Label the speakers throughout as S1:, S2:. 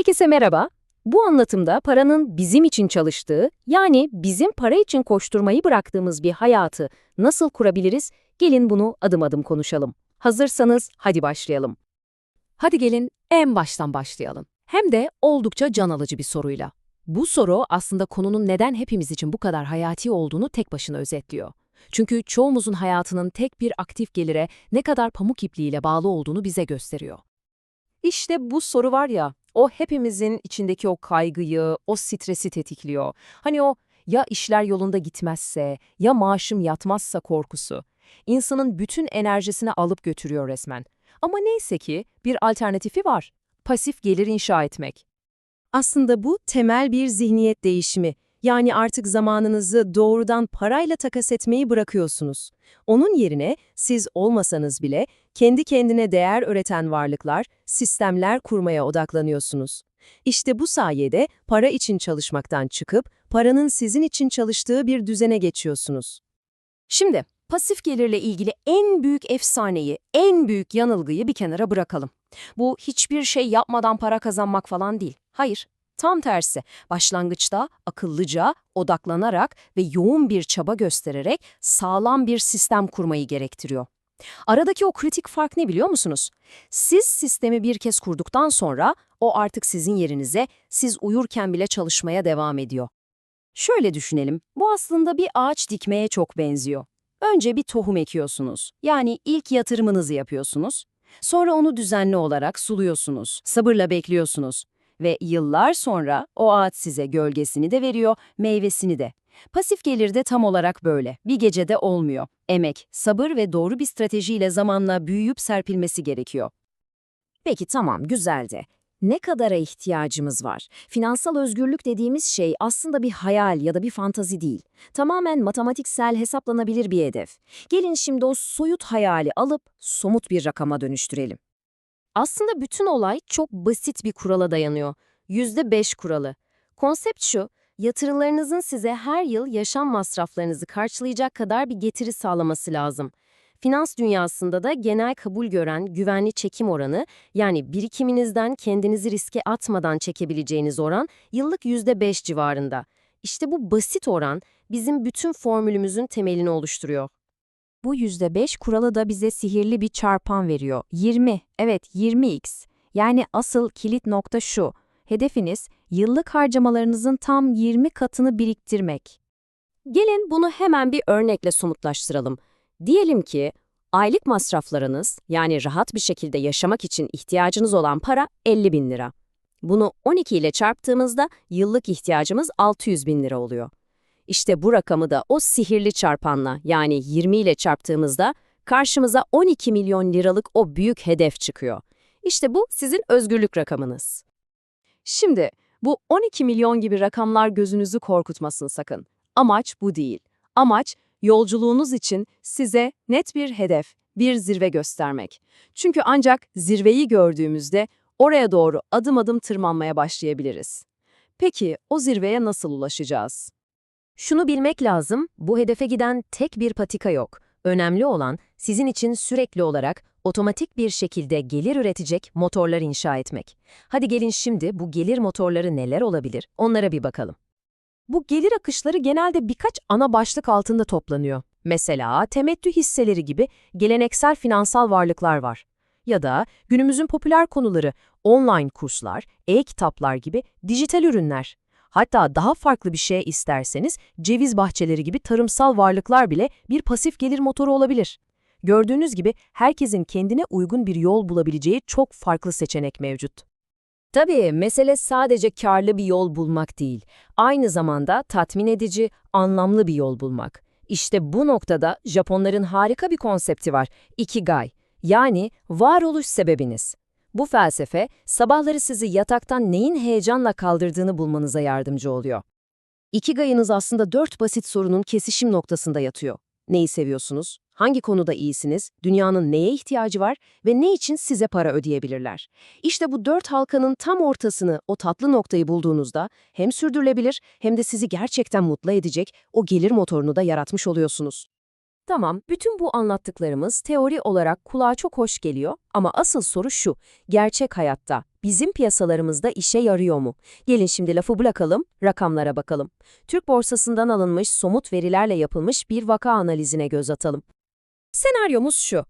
S1: Herkese merhaba. Bu anlatımda paranın bizim için çalıştığı, yani bizim para için koşturmayı bıraktığımız bir hayatı nasıl kurabiliriz? Gelin bunu adım adım konuşalım. Hazırsanız hadi başlayalım. Hadi gelin en baştan başlayalım. Hem de oldukça can alıcı bir soruyla. Bu soru aslında konunun neden hepimiz için bu kadar hayati olduğunu tek başına özetliyor. Çünkü çoğumuzun hayatının tek bir aktif gelire ne kadar pamuk ipliğiyle bağlı olduğunu bize gösteriyor. İşte bu soru var ya, o hepimizin içindeki o kaygıyı, o stresi tetikliyor. Hani o ya işler yolunda gitmezse, ya maaşım yatmazsa korkusu. İnsanın bütün enerjisini alıp götürüyor resmen. Ama neyse ki bir alternatifi var. Pasif gelir inşa etmek. Aslında bu temel bir zihniyet değişimi. Yani artık zamanınızı doğrudan parayla takas etmeyi bırakıyorsunuz. Onun yerine siz olmasanız bile kendi kendine değer üreten varlıklar, sistemler kurmaya odaklanıyorsunuz. İşte bu sayede para için çalışmaktan çıkıp paranın sizin için çalıştığı bir düzene geçiyorsunuz. Şimdi pasif gelirle ilgili en büyük efsaneyi, en büyük yanılgıyı bir kenara bırakalım. Bu hiçbir şey yapmadan para kazanmak falan değil. Hayır, Tam tersi, başlangıçta akıllıca, odaklanarak ve yoğun bir çaba göstererek sağlam bir sistem kurmayı gerektiriyor. Aradaki o kritik fark ne biliyor musunuz? Siz sistemi bir kez kurduktan sonra o artık sizin yerinize, siz uyurken bile çalışmaya devam ediyor. Şöyle düşünelim, bu aslında bir ağaç dikmeye çok benziyor. Önce bir tohum ekiyorsunuz, yani ilk yatırımınızı yapıyorsunuz. Sonra onu düzenli olarak suluyorsunuz, sabırla bekliyorsunuz. Ve yıllar sonra o ağaç size gölgesini de veriyor, meyvesini de. Pasif gelir de tam olarak böyle. Bir gecede olmuyor. Emek, sabır ve doğru bir stratejiyle zamanla büyüyüp serpilmesi gerekiyor. Peki tamam, güzel de. Ne kadara ihtiyacımız var? Finansal özgürlük dediğimiz şey aslında bir hayal ya da bir fantazi değil. Tamamen matematiksel hesaplanabilir bir hedef. Gelin şimdi o soyut hayali alıp somut bir rakama dönüştürelim. Aslında bütün olay çok basit bir kurala dayanıyor. %5 kuralı. Konsept şu, yatırımlarınızın size her yıl yaşam masraflarınızı karşılayacak kadar bir getiri sağlaması lazım. Finans dünyasında da genel kabul gören güvenli çekim oranı, yani birikiminizden kendinizi riske atmadan çekebileceğiniz oran yıllık %5 civarında. İşte bu basit oran bizim bütün formülümüzün temelini oluşturuyor. Bu %5 kuralı da bize sihirli bir çarpan veriyor. 20, evet 20x. Yani asıl kilit nokta şu. Hedefiniz yıllık harcamalarınızın tam 20 katını biriktirmek. Gelin bunu hemen bir örnekle somutlaştıralım. Diyelim ki aylık masraflarınız yani rahat bir şekilde yaşamak için ihtiyacınız olan para 50 bin lira. Bunu 12 ile çarptığımızda yıllık ihtiyacımız 600 bin lira oluyor. İşte bu rakamı da o sihirli çarpanla yani 20 ile çarptığımızda karşımıza 12 milyon liralık o büyük hedef çıkıyor. İşte bu sizin özgürlük rakamınız. Şimdi bu 12 milyon gibi rakamlar gözünüzü korkutmasın sakın. Amaç bu değil. Amaç yolculuğunuz için size net bir hedef, bir zirve göstermek. Çünkü ancak zirveyi gördüğümüzde oraya doğru adım adım tırmanmaya başlayabiliriz. Peki o zirveye nasıl ulaşacağız? Şunu bilmek lazım, bu hedefe giden tek bir patika yok. Önemli olan sizin için sürekli olarak otomatik bir şekilde gelir üretecek motorlar inşa etmek. Hadi gelin şimdi bu gelir motorları neler olabilir onlara bir bakalım. Bu gelir akışları genelde birkaç ana başlık altında toplanıyor. Mesela temettü hisseleri gibi geleneksel finansal varlıklar var. Ya da günümüzün popüler konuları online kurslar, e-kitaplar gibi dijital ürünler. Hatta daha farklı bir şey isterseniz ceviz bahçeleri gibi tarımsal varlıklar bile bir pasif gelir motoru olabilir. Gördüğünüz gibi herkesin kendine uygun bir yol bulabileceği çok farklı seçenek mevcut. Tabii mesele sadece karlı bir yol bulmak değil, aynı zamanda tatmin edici, anlamlı bir yol bulmak. İşte bu noktada Japonların harika bir konsepti var, ikigai, yani varoluş sebebiniz. Bu felsefe, sabahları sizi yataktan neyin heyecanla kaldırdığını bulmanıza yardımcı oluyor. Ikigai'nız aslında dört basit sorunun kesişim noktasında yatıyor. Neyi seviyorsunuz? Hangi konuda iyisiniz? Dünyanın neye ihtiyacı var? Ve ne için size para ödeyebilirler? İşte bu dört halkanın tam ortasını, o tatlı noktayı bulduğunuzda hem sürdürülebilir hem de sizi gerçekten mutlu edecek o gelir motorunu da yaratmış oluyorsunuz. Tamam, bütün bu anlattıklarımız teori olarak kulağa çok hoş geliyor ama asıl soru şu, gerçek hayatta, bizim piyasalarımızda işe yarıyor mu? Gelin şimdi lafı bırakalım, rakamlara bakalım. Türk borsasından alınmış somut verilerle yapılmış bir vaka analizine göz atalım. Senaryomuz şu.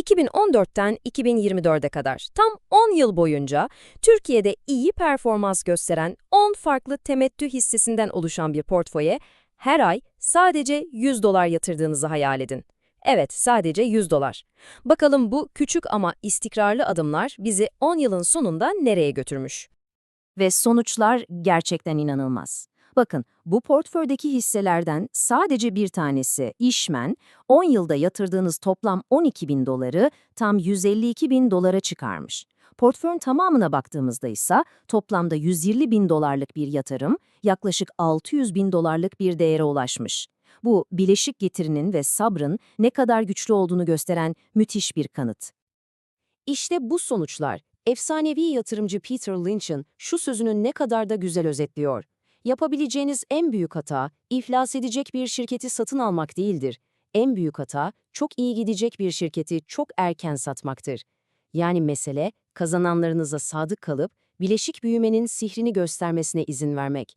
S1: 2014'ten 2024'e kadar tam 10 yıl boyunca Türkiye'de iyi performans gösteren 10 farklı temettü hissesinden oluşan bir portföye her ay sadece 100 dolar yatırdığınızı hayal edin. Evet, sadece 100 dolar. Bakalım bu küçük ama istikrarlı adımlar bizi 10 yılın sonunda nereye götürmüş? Ve sonuçlar gerçekten inanılmaz. Bakın, bu portföydeki hisselerden sadece bir tanesi, işmen, 10 yılda yatırdığınız toplam 12 bin doları tam 152 bin dolara çıkarmış. Portföyün tamamına baktığımızda ise toplamda 120 bin dolarlık bir yatırım, yaklaşık 600 bin dolarlık bir değere ulaşmış. Bu, bileşik getirinin ve sabrın ne kadar güçlü olduğunu gösteren müthiş bir kanıt. İşte bu sonuçlar, efsanevi yatırımcı Peter Lynch'ın şu sözünü ne kadar da güzel özetliyor. Yapabileceğiniz en büyük hata, iflas edecek bir şirketi satın almak değildir. En büyük hata, çok iyi gidecek bir şirketi çok erken satmaktır. Yani mesele, kazananlarınıza sadık kalıp, bileşik büyümenin sihrini göstermesine izin vermek.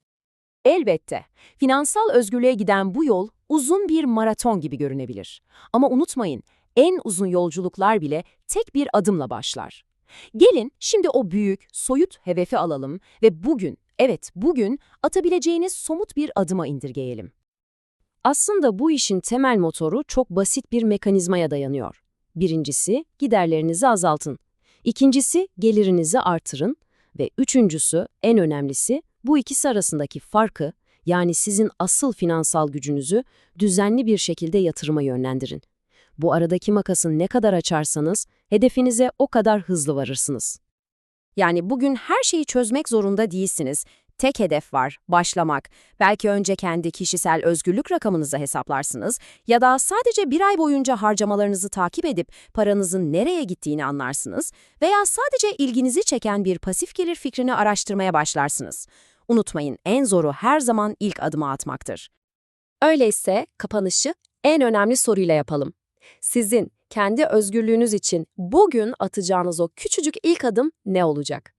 S1: Elbette, finansal özgürlüğe giden bu yol uzun bir maraton gibi görünebilir. Ama unutmayın, en uzun yolculuklar bile tek bir adımla başlar. Gelin şimdi o büyük, soyut hedefi alalım ve bugün, evet bugün atabileceğiniz somut bir adıma indirgeyelim. Aslında bu işin temel motoru çok basit bir mekanizmaya dayanıyor. Birincisi, giderlerinizi azaltın. İkincisi, gelirinizi artırın. Ve üçüncüsü, en önemlisi, bu ikisi arasındaki farkı, yani sizin asıl finansal gücünüzü düzenli bir şekilde yatırıma yönlendirin. Bu aradaki makası ne kadar açarsanız, hedefinize o kadar hızlı varırsınız. Yani bugün her şeyi çözmek zorunda değilsiniz. Tek hedef var, başlamak. Belki önce kendi kişisel özgürlük rakamınızı hesaplarsınız ya da sadece bir ay boyunca harcamalarınızı takip edip paranızın nereye gittiğini anlarsınız veya sadece ilginizi çeken bir pasif gelir fikrini araştırmaya başlarsınız. Unutmayın, en zoru her zaman ilk adımı atmaktır. Öyleyse kapanışı en önemli soruyla yapalım. Sizin kendi özgürlüğünüz için bugün atacağınız o küçücük ilk adım ne olacak?